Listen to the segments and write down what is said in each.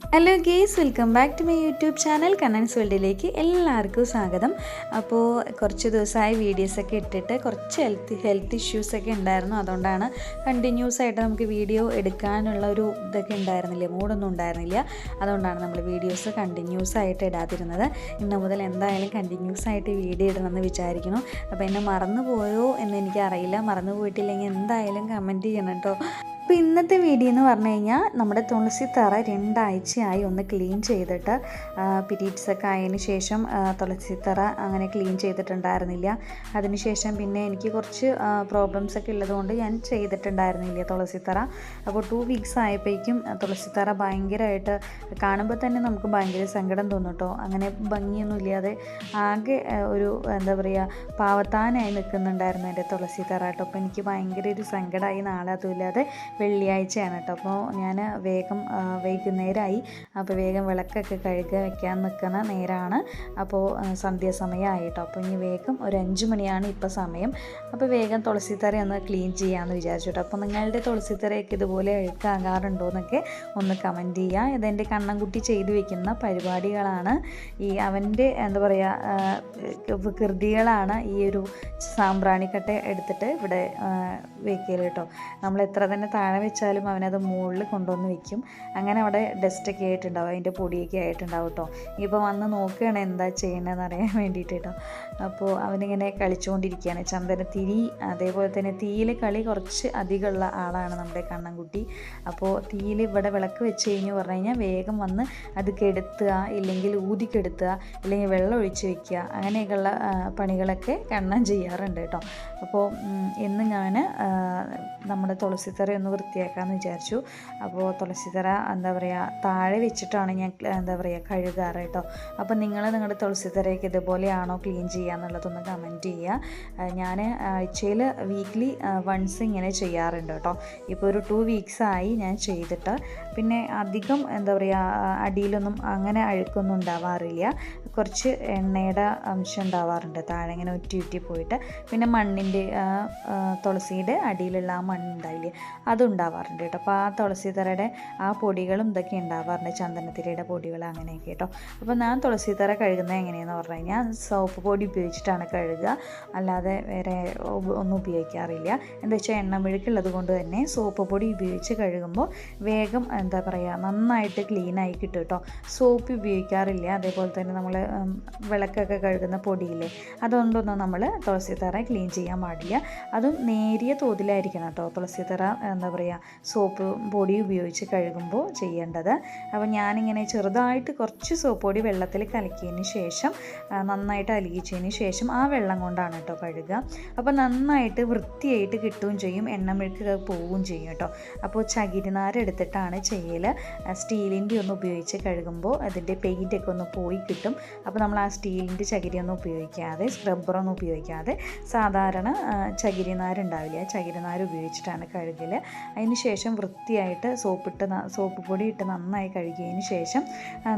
Hello guys welcome back to my YouTube channel Kannan's വേൾഡിലേക്ക് എല്ലാവർക്കും സ്വാഗതം. അപ്പോൾ കുറച്ച് ദിവസമായി വീഡിയോസൊക്കെ ഇട്ടിട്ട് കുറച്ച് ഹെൽത്ത് ഹെൽത്ത് ഇഷ്യൂസൊക്കെ ഉണ്ടായിരുന്നു. അതുകൊണ്ടാണ് കണ്ടിന്യൂസ് ആയിട്ട് നമുക്ക് വീഡിയോ എടുക്കാനുള്ള ഒരു ഇതൊക്കെ ഉണ്ടായിരുന്നില്ല മൂഡൊന്നും ഉണ്ടായിരുന്നില്ല. അതുകൊണ്ടാണ് നമ്മൾ വീഡിയോസ് കണ്ടിന്യൂസ് ആയിട്ട് ഇടാതിരുന്നത്. ഇന്ന് മുതൽ എന്തായാലും കണ്ടിന്യൂസ് ആയിട്ട് വീഡിയോ ഇടണമെന്ന് വിചാരിക്കുന്നു. അപ്പോൾ എന്നെ മറന്നു പോയോ എന്ന് എനിക്കറിയില്ല. മറന്നു പോയിട്ടില്ലെങ്കിൽ എന്തായാലും കമന്റ് ചെയ്യണം കേട്ടോ അപ്പോൾ ഇന്നത്തെ വീഡിയോ എന്ന് പറഞ്ഞു കഴിഞ്ഞാൽ നമ്മുടെ തുളസി തറ രണ്ടാഴ്ചയായി ഒന്ന് ക്ലീൻ ചെയ്തിട്ട് പിരീഡ്സൊക്കെ ആയതിനു ശേഷം തുളസി തറ അങ്ങനെ ക്ലീൻ ചെയ്തിട്ടുണ്ടായിരുന്നില്ല. അതിനുശേഷം പിന്നെ എനിക്ക് കുറച്ച് പ്രോബ്ലംസ് ഒക്കെ ഉള്ളതുകൊണ്ട് ഞാൻ ചെയ്തിട്ടുണ്ടായിരുന്നില്ല തുളസി തറ. അപ്പോൾ ടു വീക്സ് ആയപ്പോഴേക്കും തുളസി തറ ഭയങ്കരമായിട്ട് കാണുമ്പോൾ തന്നെ നമുക്ക് ഭയങ്കര സങ്കടം തോന്നും അങ്ങനെ ഭംഗിയൊന്നും ഇല്ലാതെ ആകെ ഒരു എന്താ പറയുക പാവത്താനായി നിൽക്കുന്നുണ്ടായിരുന്നു എന്റെ തുളസി തറ കേട്ടോ. അപ്പോൾ എനിക്ക് ഭയങ്കര ഒരു സങ്കടമായി നാളെ അതുമില്ലാതെ വെള്ളിയാഴ്ചയാണ് കേട്ടോ. അപ്പോൾ ഞാൻ വേഗം വൈകുന്നേരമായി അപ്പോൾ വേഗം വിളക്കൊക്കെ കഴുകുക വെക്കാൻ നിൽക്കുന്ന നേരമാണ് അപ്പോൾ സന്ധ്യാസമയമായി കേട്ടോ. അപ്പോൾ ഇനി വേഗം ഒരു അഞ്ച് മണിയാണ് ഇപ്പോൾ സമയം. അപ്പോൾ വേഗം തുളസിത്തറ ഒന്ന് ക്ലീൻ ചെയ്യാമെന്ന് വിചാരിച്ചു കേട്ടോ. അപ്പോൾ നിങ്ങളുടെ തുളസിത്തറയൊക്കെ ഇതുപോലെ അഴുക്കാകാറുണ്ടോ എന്നൊക്കെ ഒന്ന് കമന്റ് ചെയ്യുക. ഇതെന്റെ കണ്ണൻകുട്ടി ചെയ്തു വെക്കുന്ന പരിപാടികളാണ്. ഈ അവന്റെ എന്താ പറയുക വികൃതികളാണ് ഈ ഒരു സാമ്പ്രാണിക്കട്ട എടുത്തിട്ട് ഇവിടെ വെക്കൽ കേട്ടോ. നമ്മൾ എത്ര തന്നെ താഴെ വെച്ചാലും അവനത് മുകളിൽ കൊണ്ടുവന്ന് വെക്കും. അങ്ങനെ അവിടെ ഡസ്റ്റൊക്കെ ആയിട്ടുണ്ടാവും അതിന്റെ പൊടിയൊക്കെ ആയിട്ടുണ്ടാവും കേട്ടോ ഇപ്പോൾ വന്ന് നോക്കുകയാണ് എന്താ ചെയ്യണമെന്ന് അറിയാൻ വേണ്ടിയിട്ട് കേട്ടോ അപ്പോൾ അവനിങ്ങനെ കളിച്ചുകൊണ്ടിരിക്കുകയാണ് ചന്ദന തിരി അതേപോലെ തന്നെ തീയിലെ കളി കുറച്ച് അധികമുള്ള ആളാണ് നമ്മുടെ കണ്ണൻകുട്ടി. അപ്പോൾ തീയിൽ ഇവിടെ വിളക്ക് വെച്ച് കഴിഞ്ഞ് പറഞ്ഞു കഴിഞ്ഞാൽ വേഗം വന്ന് അത് കെടുത്തുക ഇല്ലെങ്കിൽ ഊതിക്കെടുത്തുക അല്ലെങ്കിൽ വെള്ളം ഒഴിച്ച് വെക്കുക അങ്ങനെയൊക്കെയുള്ള പണികളൊക്കെ കണ്ണൻ ചെയ്യാറുണ്ട് കേട്ടോ അപ്പോൾ ഇന്ന് ഞാൻ നമ്മുടെ തുളസിത്തറ ഒന്ന് വൃത്തിയാക്കാമെന്ന് വിചാരിച്ചു. അപ്പോൾ തുളസിത്തറ എന്താ പറയുക താഴെ വെച്ചിട്ടാണ് ഞാൻ എന്താ പറയുക കഴുകാറ് കേട്ടോ. അപ്പോൾ നിങ്ങൾ നിങ്ങളുടെ തുളസിത്തറയൊക്കെ ഇതുപോലെയാണോ ക്ലീൻ ചെയ്യുക എന്നുള്ളതൊന്ന് കമന്റ് ചെയ്യുക. ഞാൻ ആഴ്ചയിൽ വീക്ക്ലി വൺസ് ഇങ്ങനെ ചെയ്യാറുണ്ട് കേട്ടോ. ഇപ്പോൾ ഒരു ടു വീക്സ് ആയി ഞാൻ ചെയ്തിട്ട്. പിന്നെ അധികം എന്താ പറയുക അടിയിലൊന്നും അങ്ങനെ അഴുക്കൊന്നും ഉണ്ടാവാറില്ല. കുറച്ച് എണ്ണയുടെ അംശം ഉണ്ടാവാറുണ്ട് താഴെ ഇങ്ങനെ ഉറ്റി ഉറ്റി പോയിട്ട്. പിന്നെ മണ്ണിന്റെ തുളസിയുടെ അടിയിലുള്ള ആ മണ്ണുണ്ടായില്ലേ അതുണ്ടാവാറുണ്ട് കേട്ടോ. അപ്പോൾ ആ തുളസി തറയുടെ ആ പൊടികളും ഇതൊക്കെ ഉണ്ടാവാറുണ്ട്. ചന്ദനത്തിരയുടെ പൊടികൾ അങ്ങനെയൊക്കെ കേട്ടോ. അപ്പോൾ ഞാൻ തുളസിത്തറ തറ കഴുകുന്നത് എങ്ങനെയെന്ന് പറഞ്ഞു കഴിഞ്ഞാൽ സോപ്പ് പൊടി ഉപയോഗിച്ചിട്ടാണ് കഴുകുക. അല്ലാതെ വേറെ ഒന്നും ഉപയോഗിക്കാറില്ല. എന്താ വെച്ചാൽ എണ്ണ മെഴുക്കുള്ളത് കൊണ്ട് തന്നെ സോപ്പ് പൊടി ഉപയോഗിച്ച് കഴുകുമ്പോൾ വേഗം എന്താ പറയുക നന്നായിട്ട് ക്ലീനായി കിട്ടും കേട്ടോ. സോപ്പ് ഉപയോഗിക്കാറില്ല. അതേപോലെ തന്നെ നമ്മൾ വിളക്കൊക്കെ കഴുകുന്ന പൊടിയില്ലേ അതുകൊണ്ടൊന്നും നമ്മൾ തുളസിത്തറ തറ ക്ലീൻ ചെയ്യാൻ പാടില്ല. അതും നേരിയ തോതിലായിരിക്കണം കേട്ടോ. തുളസിത്തറ തറ എന്താ പറയുക സോപ്പ് പൊടി ഉപയോഗിച്ച് കഴുകുമ്പോൾ ചെയ്യേണ്ടത്. അപ്പോൾ ഞാനിങ്ങനെ ചെറുതായിട്ട് കുറച്ച് സോപ്പ് പൊടി വെള്ളത്തിൽ കലക്കിയതിന് ശേഷം നന്നായിട്ട് അലിയിച്ചതിന് ശേഷം ആ വെള്ളം കൊണ്ടാണ് കേട്ടോ കഴുകുക. അപ്പോൾ നന്നായിട്ട് വൃത്തിയായിട്ട് കിട്ടുകയും ചെയ്യും എണ്ണ മെഴുക്ക് പോവുകയും ചെയ്യും കേട്ടോ അപ്പോൾ ചകിരിനാരെടുത്തിട്ടാണ് ചെയ്യൽ സ്റ്റീലിന്റെ ഒന്ന് ഉപയോഗിച്ച് കഴുകുമ്പോൾ അതിന്റെ പെയിന്റൊക്കെ ഒന്ന് പോയി കിട്ടും. അപ്പോൾ നമ്മൾ ആ സ്റ്റീലിന്റെ ചകിരിയൊന്നും ഉപയോഗിക്കാതെ സ്ക്രബ്ബറൊന്നും ഉപയോഗിക്കാതെ സാധാരണ ചകിരിനാരുണ്ടാവില്ല ചകിരിനാർ ഉപയോഗിച്ചിട്ടാണ് കഴുകൽ അതിന് ശേഷം വൃത്തിയായിട്ട് സോപ്പിട്ട് സോപ്പ് പൊടി ഇട്ട് നന്നായി കഴുകിയതിന് ശേഷം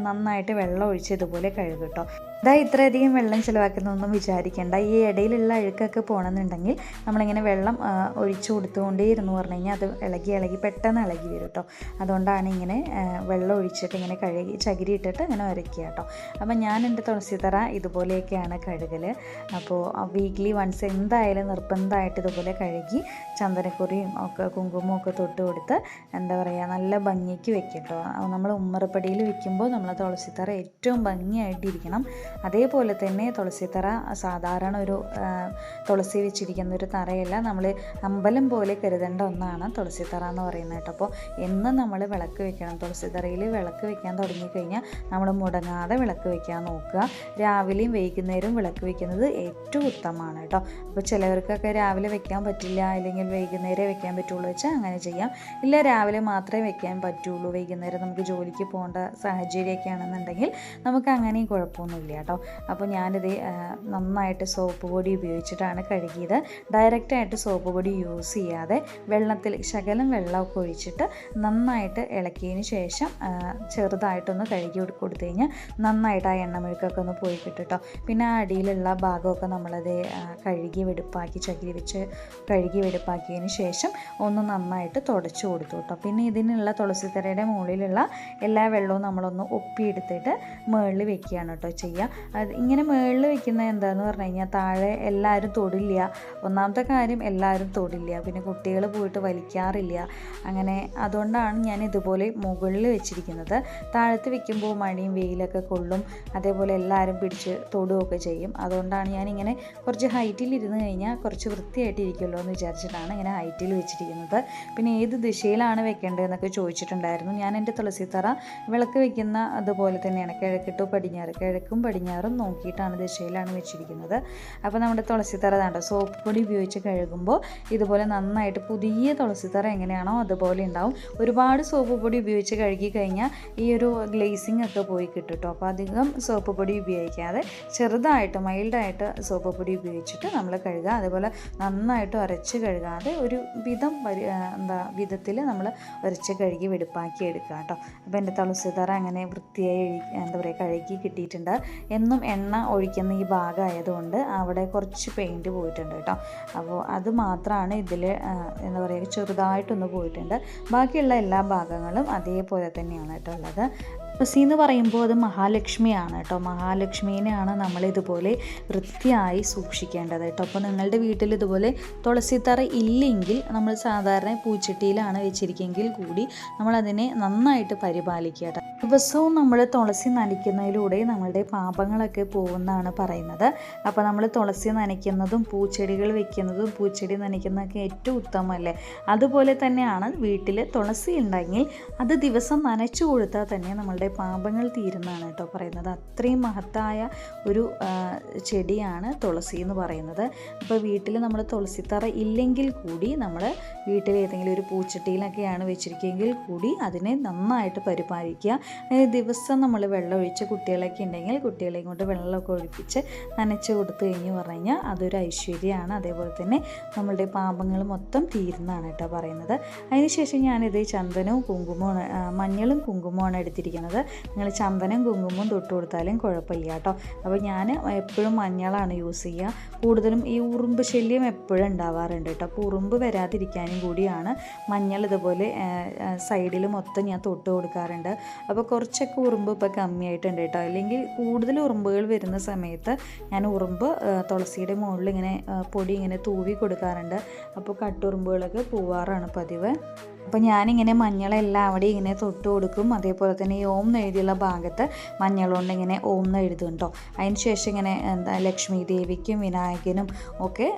നന്നായിട്ട് വെള്ളം ഒഴിച്ച് ഇതുപോലെ കഴുകും ഇതാ ഇത്രയധികം വെള്ളം ചിലവാക്കുന്നൊന്നും വിചാരിക്കേണ്ട. ഈ ഇടയിലുള്ള അഴുക്കൊക്കെ പോകണമെന്നുണ്ടെങ്കിൽ നമ്മളിങ്ങനെ വെള്ളം ഒഴിച്ചു കൊടുത്തുകൊണ്ടേ ഇരുന്ന് പറഞ്ഞു കഴിഞ്ഞാൽ അത് ഇളകി ഇളകി പെട്ടെന്ന് ഇളകി വരും കേട്ടോ അതുകൊണ്ടാണ് ഇങ്ങനെ വെള്ളം ഒഴിച്ചിട്ട് ഇങ്ങനെ കഴുകി ചകിരി ഇട്ടിട്ട് ഇങ്ങനെ ഉരയ്ക്കുക കേട്ടോ അപ്പം ഞാൻ എന്റെ തുളസിത്തറ തറ ഇതുപോലെയൊക്കെയാണ് കഴുകൽ അപ്പോൾ വീക്ക്ലി വൺസ് എന്തായാലും നിർബന്ധമായിട്ട് ഇതുപോലെ കഴുകി ചന്ദനക്കുറിയും ഒക്കെ കുങ്കുമവും ഒക്കെ തൊട്ട് കൊടുത്ത് എന്താ പറയുക നല്ല ഭംഗിക്ക് വെക്കും കേട്ടോ നമ്മൾ ഉമ്മറപ്പടിയിൽ വെക്കുമ്പോൾ നമ്മൾ തുളസിത്തറ ഏറ്റവും ഭംഗിയായിട്ടിരിക്കണം. അതേപോലെ തന്നെ തുളസിത്തറ സാധാരണ ഒരു തുളസി വെച്ചിരിക്കുന്ന ഒരു തറയല്ല. നമ്മൾ അമ്പലം പോലെ കരുതേണ്ട ഒന്നാണ് തുളസിത്തറ എന്ന് പറയുന്നത് കേട്ടോ. അപ്പോൾ എന്നും നമ്മൾ വിളക്ക് വെക്കണം തുളസിത്തറയിൽ വിളക്ക് വെക്കാൻ തുടങ്ങിക്കഴിഞ്ഞാൽ നമ്മൾ മുടങ്ങാതെ വിളക്ക് വെക്കാൻ നോക്കുക. രാവിലെയും വൈകുന്നേരവും വിളക്ക് വെക്കുന്നത് ഏറ്റവും ഉത്തമമാണ് കേട്ടോ. അപ്പോൾ ചിലവർക്കൊക്കെ രാവിലെ വെക്കാൻ പറ്റില്ല അല്ലെങ്കിൽ വൈകുന്നേരം വെക്കാൻ പറ്റുള്ളൂ വെച്ചാൽ അങ്ങനെ ചെയ്യാം. ഇല്ല രാവിലെ മാത്രമേ വെക്കാൻ പറ്റുള്ളൂ വൈകുന്നേരം നമുക്ക് ജോലിക്ക് പോകേണ്ട സാഹചര്യമൊക്കെ ആണെന്നുണ്ടെങ്കിൽ നമുക്ക് അങ്ങനെയും കുഴപ്പമൊന്നുമില്ല കേട്ടോ. അപ്പോൾ ഞാനിത് നന്നായിട്ട് സോപ്പ് പൊടി ഉപയോഗിച്ചിട്ടാണ് കഴുകിയത്. ഡയറക്റ്റായിട്ട് സോപ്പ് പൊടി യൂസ് ചെയ്യാതെ വെള്ളത്തിൽ ശകലം വെള്ളമൊക്കെ ഒഴിച്ചിട്ട് നന്നായിട്ട് ഇളക്കിയതിന് ശേഷം ചെറുതായിട്ടൊന്ന് കഴുകി കൊടു- കൊടുത്തു കഴിഞ്ഞാൽ നന്നായിട്ട് ആ എണ്ണമെഴുക്കൊക്കെ ഒന്ന് പോയി കിട്ടും പിന്നെ ആ അടിയിലുള്ള ഭാഗമൊക്കെ നമ്മളത് കഴുകി വെടുപ്പാക്കി ചകിരി വെച്ച് കഴുകി വെടുപ്പാക്കിയതിന് ശേഷം ഒന്ന് നന്നായിട്ട് തുടച്ചു കൊടുത്തു കേട്ടോ. പിന്നെ ഇതിനുള്ള തുളസിത്തറയുടെ മുകളിലുള്ള എല്ലാ വെള്ളവും നമ്മളൊന്ന് ഒപ്പിയെടുത്തിട്ട് മുകളിൽ വെക്കുകയാണ് കേട്ടോ ചെയ്യുക. അത് ഇങ്ങനെ മുകളിൽ വെക്കുന്നത് എന്താണെന്ന് പറഞ്ഞു കഴിഞ്ഞാൽ താഴെ എല്ലാവരും തൊടില്ല. ഒന്നാമത്തെ കാര്യം എല്ലാവരും തൊടില്ല. പിന്നെ കുട്ടികൾ പോയിട്ട് വലിക്കാറില്ല. അങ്ങനെ അതുകൊണ്ടാണ് ഞാൻ ഇതുപോലെ മുകളിൽ വെച്ചിരിക്കുന്നത്. താഴത്ത് വെക്കുമ്പോൾ മഴയും വെയിലൊക്കെ കൊള്ളും. അതേപോലെ എല്ലാവരും പിടിച്ച് തൊടുകയൊക്കെ ചെയ്യും. അതുകൊണ്ടാണ് ഞാനിങ്ങനെ കുറച്ച് ഹൈറ്റിൽ ഇരുന്ന് കഴിഞ്ഞാൽ കുറച്ച് വൃത്തിയായിട്ട് ഇരിക്കുമല്ലോ എന്ന് വിചാരിച്ചിട്ടാണ് ഇങ്ങനെ ഹൈറ്റിൽ വെച്ചിരിക്കുന്നത്. പിന്നെ ഏത് ദിശയിലാണ് വെക്കേണ്ടതെന്നൊക്കെ ചോദിച്ചിട്ടുണ്ടായിരുന്നു. ഞാൻ എന്റെ തുളസിത്തറ വിളക്ക് വെക്കുന്ന അതുപോലെ തന്നെയാണ്. കിഴക്കിട്ടോ പടിഞ്ഞാറ്. കിഴക്കും പടിഞ്ഞാറും നോക്കിയിട്ടാണ് ദിശയിലാണ് വെച്ചിരിക്കുന്നത്. അപ്പോൾ നമ്മുടെ തുളസിത്തറ താണ്ട സോപ്പ് പൊടി ഉപയോഗിച്ച് കഴുകുമ്പോൾ ഇതുപോലെ നന്നായിട്ട് പുതിയ തുളസിത്തറ എങ്ങനെയാണോ അതുപോലെ ഉണ്ടാവും. ഒരുപാട് സോപ്പ് പൊടി ഉപയോഗിച്ച് കഴുകി കഴിഞ്ഞാൽ ഈ ഒരു ഗ്ലേസിങ് ഒക്കെ പോയി കിട്ടും കേട്ടോ അപ്പോൾ അധികം സോപ്പ് പൊടി ഉപയോഗിക്കാതെ ചെറുതായിട്ട് മൈൽഡായിട്ട് സോപ്പ് പൊടി ഉപയോഗിച്ചിട്ട് നമ്മൾ കഴുകുക. അതുപോലെ നന്നായിട്ട് ഉരച്ച് കഴുകാതെ ഒരു വിധം എന്താ വിധത്തിൽ നമ്മൾ ഉരച്ച് കഴുകി വെടുപ്പാക്കി എടുക്കുക കേട്ടോ അപ്പോൾ എന്റെ തുളസിത്തറ അങ്ങനെ വൃത്തിയായി എന്താ പറയുക കഴുകി കിട്ടിയിട്ടുണ്ട്. എന്നും എണ്ണ ഒഴിക്കുന്ന ഈ ഭാഗമായതുകൊണ്ട് അവിടെ കുറച്ച് പെയിന്റ് പോയിട്ടുണ്ട് കേട്ടോ. അപ്പോൾ അത് മാത്രമാണ് ഇതിൽ എന്താ പറയുക ചെറുതായിട്ടൊന്ന് പോയിട്ടുണ്ട്. ബാക്കിയുള്ള എല്ലാ ഭാഗങ്ങളും അതേപോലെ തന്നെയാണ് കേട്ടോ ഉള്ളത്. തുളസി എന്ന് പറയുമ്പോൾ അത് മഹാലക്ഷ്മിയാണ് കേട്ടോ. മഹാലക്ഷ്മീനെയാണ് നമ്മൾ ഇതുപോലെ വൃത്തിയായി സൂക്ഷിക്കേണ്ടത് കേട്ടോ. അപ്പോൾ നിങ്ങളുടെ വീട്ടിൽ ഇതുപോലെ തുളസിത്തറ ഇല്ലെങ്കിൽ നമ്മൾ സാധാരണ പൂച്ചട്ടിയിലാണ് വെച്ചിരിക്കെങ്കിൽ കൂടി നമ്മളതിനെ നന്നായിട്ട് പരിപാലിക്കുക കേട്ടോ. ദിവസവും നമ്മൾ തുളസി നനയ്ക്കുന്നതിലൂടെ നമ്മളുടെ പാപങ്ങളൊക്കെ പോകുമെന്നാണ് പറയുന്നത്. അപ്പോൾ നമ്മൾ തുളസി നനയ്ക്കുന്നതും പൂച്ചെടികൾ വെക്കുന്നതും പൂച്ചെടി നനയ്ക്കുന്നതൊക്കെ ഏറ്റവും ഉത്തമമല്ലേ? അതുപോലെ തന്നെയാണ് വീട്ടിൽ തുളസി ഉണ്ടെങ്കിൽ അത് ദിവസം നനച്ചു കൊടുത്താൽ തന്നെ നമ്മളുടെ പാപങ്ങൾ തീരുന്നതാണ് കേട്ടോ പറയുന്നത്. അത്രയും മഹത്തായ ഒരു ചെടിയാണ് തുളസി എന്ന് പറയുന്നത്. അപ്പോൾ വീട്ടിൽ നമ്മൾ തുളസിത്തറ ഇല്ലെങ്കിൽ കൂടി നമ്മൾ വീട്ടിൽ ഏതെങ്കിലും ഒരു പൂച്ചട്ടിയിലൊക്കെയാണ് വെച്ചിരിക്കുകയെങ്കിൽ കൂടി അതിനെ നന്നായിട്ട് പരിപാലിക്കുക. അതായത് ദിവസം നമ്മൾ വെള്ളം ഒഴിച്ച് കുട്ടികളൊക്കെ ഉണ്ടെങ്കിൽ കുട്ടികളെയും കൊണ്ട് വെള്ളമൊക്കെ ഒഴിപ്പിച്ച് നനച്ച് കൊടുത്തു കഴിഞ്ഞ് പറഞ്ഞു അതൊരു ഐശ്വര്യമാണ്. അതേപോലെ തന്നെ നമ്മളുടെ പാപങ്ങൾ മൊത്തം തീരുന്നതാണ് കേട്ടോ പറയുന്നത്. അതിനുശേഷം ഞാനിത് ചന്ദനവും കുങ്കുമവും മഞ്ഞളും കുങ്കുമവും ആണ് എടുത്തിരിക്കുന്നത്. നിങ്ങൾ ചന്ദനം കുങ്കുമം തൊട്ട് കൊടുത്താലും കുഴപ്പമില്ല കേട്ടോ. അപ്പോൾ ഞാൻ എപ്പോഴും മഞ്ഞളാണ് യൂസ് ചെയ്യുക. കൂടുതലും ഈ ഉറുമ്പ് ശല്യം എപ്പോഴും ഉണ്ടാവാറുണ്ട് കേട്ടോ. അപ്പോൾ ഉറുമ്പ് വരാതിരിക്കാനും കൂടിയാണ് മഞ്ഞൾ ഇതുപോലെ സൈഡിൽ മൊത്തം ഞാൻ തൊട്ട് കൊടുക്കാറുണ്ട്. അപ്പോൾ കുറച്ചൊക്കെ ഉറുമ്പ് ഇപ്പോൾ കമ്മിയായിട്ടുണ്ട് കേട്ടോ. അല്ലെങ്കിൽ കൂടുതൽ ഉറുമ്പുകൾ വരുന്ന സമയത്ത് ഞാൻ ഉറുമ്പ് തുളസിയുടെ മുകളിൽ ഇങ്ങനെ പൊടി ഇങ്ങനെ തൂവി കൊടുക്കാറുണ്ട്. അപ്പോൾ കട്ടുറുമ്പുകളൊക്കെ പോവാറാണ് പതിവ്. അപ്പോൾ ഞാനിങ്ങനെ മഞ്ഞളെല്ലാം അവിടെ ഇങ്ങനെ തൊട്ട് കൊടുക്കും. അതേപോലെ തന്നെ ഈ ഓം എഴുതിയുള്ള ഭാഗത്ത് മഞ്ഞൾ കൊണ്ട് ഇങ്ങനെ ഓം എന്ന് എഴുതും കേട്ടോ അതിന് ശേഷം ഇങ്ങനെ എന്താ ലക്ഷ്മി ദേവിക്കും വിനായകനും ഒക്കെ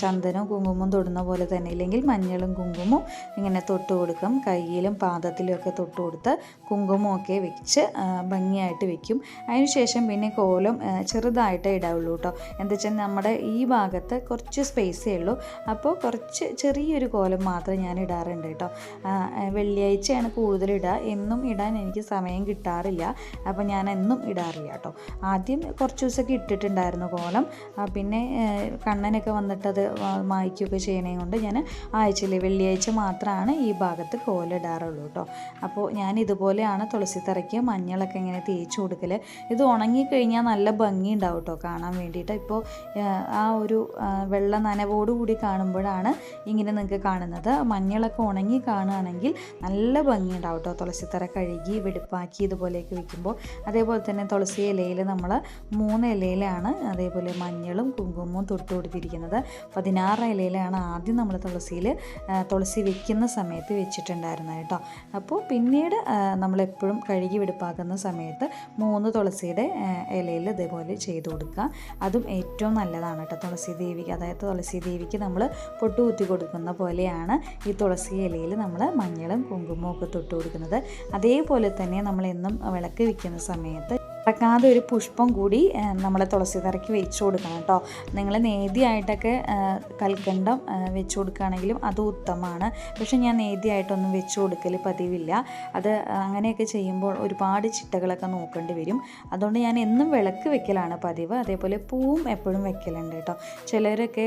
ചന്ദനവും കുങ്കുമവും തൊടുന്ന പോലെ തന്നെ ഇല്ലെങ്കിൽ മഞ്ഞളും കുങ്കുമവും ഇങ്ങനെ തൊട്ട് കൊടുക്കും. കയ്യിലും പാദത്തിലും ഒക്കെ തൊട്ട് കൊടുത്ത് കുങ്കുമൊക്കെ വെച്ച് ഭംഗിയായിട്ട് വെക്കും. അതിന് ശേഷം പിന്നെ കോലം ചെറുതായിട്ടേ ഇടാവുള്ളൂ കേട്ടോ എന്താ വെച്ചാൽ നമ്മുടെ ഈ ഭാഗത്ത് കുറച്ച് സ്പേസേ ഉള്ളൂ. അപ്പോൾ കുറച്ച് ചെറിയൊരു കോലം മാത്രം ഞാൻ ഇടാറുണ്ട് കേട്ടോ വെള്ളിയാഴ്ചയാണ് കൂടുതൽ ഇടുക എന്നും ഇടാൻ എനിക്ക് സമയം കിട്ടാറില്ല. അപ്പോൾ ഞാൻ എന്നും ഇടാറില്ല കേട്ടോ. ആദ്യം കുറച്ച് ദിവസമൊക്കെ ഇട്ടിട്ടുണ്ടായിരുന്നു കോലം. പിന്നെ കണ്ണനൊക്കെ വന്നിട്ട് അത് മായ്ക്കുകയൊക്കെ ചെയ്യണേ കൊണ്ട് ഞാൻ ആഴ്ചയിൽ വെള്ളിയാഴ്ച മാത്രമാണ് ഈ ഭാഗത്ത് കോലം ഇടാറുള്ളൂ കേട്ടോ. അപ്പോൾ ഞാൻ ഇതുപോലെയാണ് തുളസി തറയ്ക്ക് മഞ്ഞളൊക്കെ ഇങ്ങനെ തേച്ച് കൊടുക്കൽ ഇത് ഉണങ്ങിക്കഴിഞ്ഞാൽ നല്ല ഭംഗി ഉണ്ടാവും കേട്ടോ കാണാൻ വേണ്ടിയിട്ട്. ഇപ്പോൾ ആ ഒരു വെള്ള നനവോടുകൂടി കാണുമ്പോഴാണ് ഇങ്ങനെ നിങ്ങൾക്ക് കാണുന്നത്. മഞ്ഞളൊക്കെ ഉണങ്ങി കാണുകയാണെങ്കിൽ നല്ല ഭംഗിയുണ്ടാവും കേട്ടോ തുളസിത്തറ കഴുകി വെടുപ്പാക്കി ഇതുപോലെയൊക്കെ വെക്കുമ്പോൾ. അതേപോലെ തന്നെ തുളസി ഇലയിൽ നമ്മൾ മൂന്ന് ഇലയിലാണ് അതേപോലെ മഞ്ഞളും കുങ്കുമവും തൊട്ട് കൊടുത്തിരിക്കുന്നത്. പതിനാറ് ഇലയിലാണ് ആദ്യം നമ്മൾ തുളസിയിൽ തുളസി വെക്കുന്ന സമയത്ത് വെച്ചിട്ടുണ്ടായിരുന്നത് കേട്ടോ അപ്പോൾ പിന്നീട് നമ്മളെപ്പോഴും കഴുകി വെടുപ്പാക്കുന്ന സമയത്ത് മൂന്ന് തുളസിയുടെ ഇലയിൽ ഇതേപോലെ ചെയ്തു കൊടുക്കുക. അതും ഏറ്റവും നല്ലതാണ് കേട്ടോ തുളസി ദേവിക്ക് അതായത് തുളസി ദേവിക്ക് നമ്മൾ പൊട്ടുകുത്തി കൊടുക്കുന്ന പോലെയാണ് ഈ തുളസി ഇലയിൽ നമ്മൾ മഞ്ഞളും കുങ്കുമവും ഒക്കെ തൊട്ട് കൊടുക്കുന്നത്. അതേപോലെ തന്നെ നമ്മൾ എന്നും വിളക്ക് വെക്കുന്ന സമയത്ത് മറക്കാതെ ഒരു പുഷ്പം കൂടി നമ്മൾ തുളസി തറയ്ക്ക് വെച്ച് കൊടുക്കണം കേട്ടോ. നിങ്ങൾ നേതിയായിട്ടൊക്കെ കൽക്കണ്ടം വെച്ചു കൊടുക്കുകയാണെങ്കിലും അത് ഉത്തമമാണ്. പക്ഷേ ഞാൻ നേതിയായിട്ടൊന്നും വെച്ച് കൊടുക്കൽ പതിവില്ല. അത് അങ്ങനെയൊക്കെ ചെയ്യുമ്പോൾ ഒരുപാട് ചിട്ടകളൊക്കെ നോക്കേണ്ടി വരും. അതുകൊണ്ട് ഞാൻ എന്നും വിളക്ക് വെക്കലാണ് പതിവ്. അതേപോലെ പൂവും എപ്പോഴും വെക്കലുണ്ട് കേട്ടോ. ചിലരൊക്കെ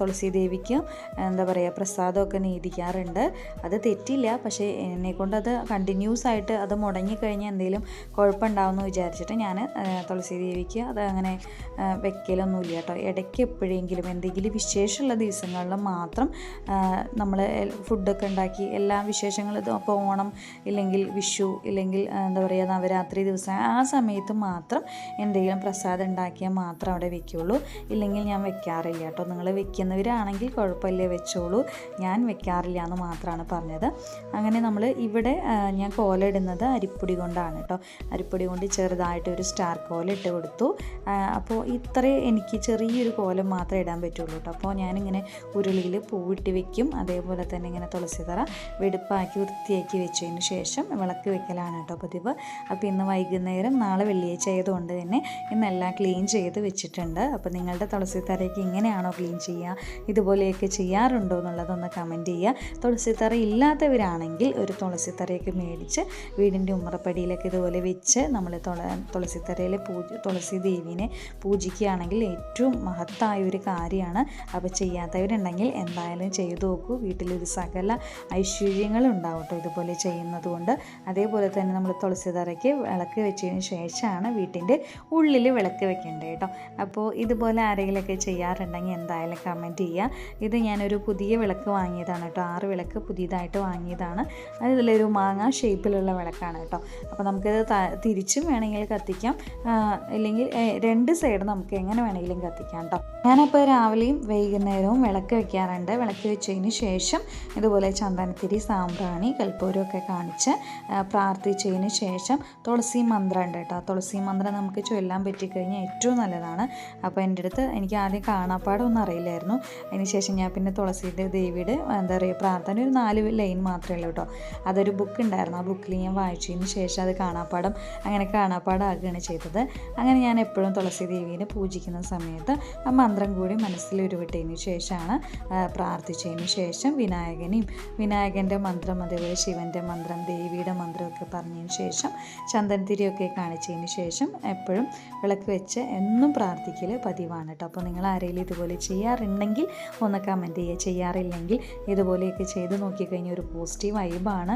തുളസി ദേവിക്ക് എന്താ പറയുക പ്രസാദമൊക്കെ നീതിക്കാറുണ്ട് അത് തെറ്റില്ല. പക്ഷേ എന്നെക്കൊണ്ട് അത് കണ്ടിന്യൂസ് ആയിട്ട് അത് മുടങ്ങിക്കഴിഞ്ഞാൽ എന്തെങ്കിലും കുഴപ്പമുണ്ടാവുമെന്ന് വിചാരിച്ചിട്ട് ഞാൻ തുളസി ദേവിക്ക് അത് അങ്ങനെ വെക്കലൊന്നുമില്ല കേട്ടോ. ഇടയ്ക്ക് എപ്പോഴെങ്കിലും എന്തെങ്കിലും വിശേഷമുള്ള ദിവസങ്ങളിൽ മാത്രം നമ്മൾ ഫുഡൊക്കെ ഉണ്ടാക്കി എല്ലാ വിശേഷങ്ങളും ഇപ്പോൾ ഓണം ഇല്ലെങ്കിൽ വിഷു ഇല്ലെങ്കിൽ എന്താ പറയുക നവരാത്രി ദിവസം ആ സമയത്ത് മാത്രം എന്തെങ്കിലും പ്രസാദം ഉണ്ടാക്കിയാൽ മാത്രം അവിടെ വെക്കുള്ളൂ. ഇല്ലെങ്കിൽ ഞാൻ വെക്കാറില്ല കേട്ടോ. നിങ്ങൾ വെക്കുന്നവരാണെങ്കിൽ കുഴപ്പമില്ല വെച്ചോളൂ. ഞാൻ വെക്കാറില്ല എന്ന് മാത്രമാണ് പറഞ്ഞത്. അങ്ങനെ നമ്മൾ ഇവിടെ ഞാൻ കോല ഇടുന്നത് അരിപ്പൊടി കൊണ്ടാണ് കേട്ടോ. അരിപ്പൊടി കൊണ്ട് ചെറുതായിട്ട് ഒരു സ്റ്റാർ കോല ഇട്ട് കൊടുത്തു. അപ്പോൾ ഇത്രേ എനിക്ക് ചെറിയൊരു കോലം മാത്രമേ ഇടാൻ പറ്റുള്ളൂ കേട്ടോ അപ്പോൾ ഞാനിങ്ങനെ ഉരുളിയിൽ പൂവിട്ട് വെക്കും. അതേപോലെ തന്നെ ഇങ്ങനെ തുളസി തറ വെടുപ്പാക്കി വൃത്തിയാക്കി വെച്ചതിന് ശേഷം വിളക്ക് വെക്കലാണ് കേട്ടോ പതിവ്. അപ്പോൾ ഇന്ന് വൈകുന്നേരം നാളെ വെള്ളിയാഴ്ച ആയതുകൊണ്ട് തന്നെ ഇന്നെല്ലാം ക്ലീൻ ചെയ്ത് വെച്ചിട്ടുണ്ട്. അപ്പോൾ നിങ്ങളുടെ തുളസി തറയ്ക്ക് ഇങ്ങനെയാണോ ക്ലീൻ ചെയ്യുക ഇതുപോലെയൊക്കെ ചെയ്യാറുണ്ടോ എന്നുള്ളതൊന്ന് കമന്റ് ചെയ്യുക തുളസി തറ ഇല്ലാത്തവരാണെങ്കിൽ ഒരു തുളസി തറയൊക്കെ മേടിച്ച് വീടിന്റെ ഉമ്മറപ്പടിയിലൊക്കെ ഇതുപോലെ വെച്ച് നമ്മൾ തുള തുളസി തറയിൽ പൂജ തുളസി ദേവീനെ പൂജിക്കുകയാണെങ്കിൽ ഏറ്റവും മഹത്തായ ഒരു കാര്യമാണ്. അപ്പോൾ ചെയ്യാത്തവരുണ്ടെങ്കിൽ എന്തായാലും ചെയ്തു നോക്കൂ. വീട്ടിലൊരു സകല ഐശ്വര്യങ്ങളും ഉണ്ടാവും കേട്ടോ ഇതുപോലെ ചെയ്യുന്നത് കൊണ്ട് അതേപോലെ തന്നെ നമ്മൾ തുളസി തറയ്ക്ക് വിളക്ക് വെച്ചതിന് ശേഷമാണ് വീട്ടിന്റെ ഉള്ളിൽ വിളക്ക് വെക്കേണ്ടത് കേട്ടോ. അപ്പോൾ ഇതുപോലെ ആരെങ്കിലുമൊക്കെ ചെയ്യാറുണ്ടെങ്കിൽ എന്തായാലും കമന്റ് ചെയ്യുക. ഇത് ഞാനൊരു പുതിയ വിളക്ക് വാങ്ങിയതാണ് കേട്ടോ. ആറ് വിളക്ക് പുതിയതായിട്ട് വാങ്ങിയതാണ്. അതിലൊരു മാങ്ങ ഷേപ്പിലുള്ള വിളക്കാണ് കേട്ടോ. അപ്പോൾ നമുക്കിത് തിരിച്ചും വേണമെങ്കിൽ കത്തിക്കാം. അല്ലെങ്കിൽ രണ്ട് സൈഡ് നമുക്ക് എങ്ങനെ വേണമെങ്കിലും കത്തിക്കാം കേട്ടോ ഞാനപ്പോൾ രാവിലെയും വൈകുന്നേരവും വിളക്ക് വെക്കാറുണ്ട്. വിളക്ക് വെച്ചതിന് ശേഷം ഇതുപോലെ ചന്ദനത്തിരി സാമ്പ്രാണി കൽപ്പൂരമൊക്കെ കാണിച്ച് പ്രാർത്ഥിച്ചതിന് ശേഷം തുളസി മന്ത്രം ഉണ്ട് കേട്ടോ തുളസി മന്ത്രം നമുക്ക് ചൊല്ലാൻ പറ്റിക്കഴിഞ്ഞാൽ ഏറ്റവും നല്ലതാണ്. അപ്പോൾ എന്റെ അടുത്ത് എനിക്ക് ആദ്യം കാണാപ്പാടൊന്നും അറിയില്ലായിരുന്നു. അതിന് ശേഷം ഞാൻ പിന്നെ തുളസിയുടെ ദേവിയുടെ എന്താ പറയുക പ്രാർത്ഥന ഒരു നാല് ലൈൻ മാത്രമേ ഉള്ളൂ കേട്ടോ അതൊരു ബുക്ക് ഉണ്ടായിരുന്നു. ആ ബുക്കിൽ ഞാൻ വായിച്ചതിന് ശേഷം അത് കാണാപ്പാടം അങ്ങനെ കാണാപ്പാടാകുകയാണ് ചെയ്തത്. അങ്ങനെ ഞാൻ എപ്പോഴും തുളസി ദേവീനെ പൂജിക്കുന്ന സമയത്ത് ആ മന്ത്രം കൂടി മനസ്സിൽ ഉരുവിട്ടതിന് ശേഷമാണ് പ്രാർത്ഥിച്ചതിന് ശേഷം വിനായകനെയും വിനായകന്റെ മന്ത്രം അതേപോലെ ശിവന്റെ മന്ത്രം ദേവിയുടെ മന്ത്രമൊക്കെ പറഞ്ഞതിന് ശേഷം ചന്ദനത്തിരിയൊക്കെ കാണിച്ചതിന് ശേഷം എപ്പോഴും വിളക്ക് വെച്ച് എന്നും പ്രാർത്ഥിക്കൽ പതിവാണ് കേട്ടോ. അപ്പോൾ നിങ്ങൾ ആരെങ്കിലും ഇതുപോലെ ചെയ്യാറുണ്ടെങ്കിൽ ഒന്ന് കമന്റ് ചെയ്യുക. ചെയ്യാറില്ലെങ്കിൽ ഇതുപോലെയൊക്കെ ചെയ്ത് നോക്കിക്കഴിഞ്ഞാൽ ഒരു പോസിറ്റീവ് വൈബാണ്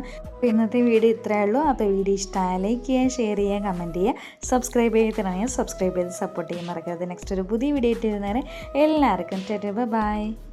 ഇന്നത്തെ വീഡിയോ ഇത്രയേ ഉള്ളൂ. അപ്പോൾ വീഡിയോ ഇഷ്ടമായ ലൈക്ക് ചെയ്യുക ഷെയർ ചെയ്യുക കമന്റ് ചെയ്യുക. സബ്സ്ക്രൈബ് ചെയ്തിട്ടുണ്ടെങ്കിൽ സബ്സ്ക്രൈബ് ചെയ്ത് സപ്പോർട്ട് ചെയ്യാൻ മറക്കരുത്. നെക്സ്റ്റ് ഒരു പുതിയ വീഡിയോ ഇട്ടിരുന്നേരെ എല്ലാവർക്കും ബൈ